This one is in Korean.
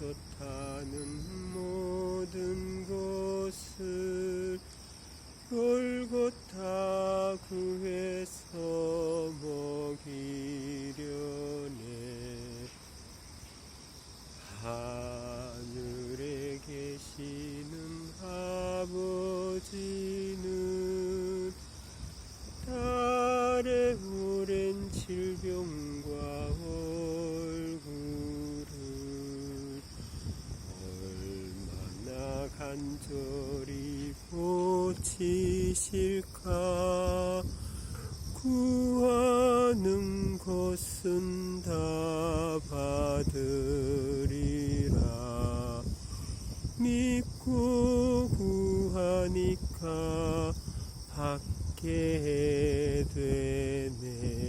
좋다는 모든 것을 골고타 구해서 먹이려네. 하늘에 계시는 아버지 간절히 고치실까? 구하는 것은 다 받으리라. 믿고 구하니까 받게 되네.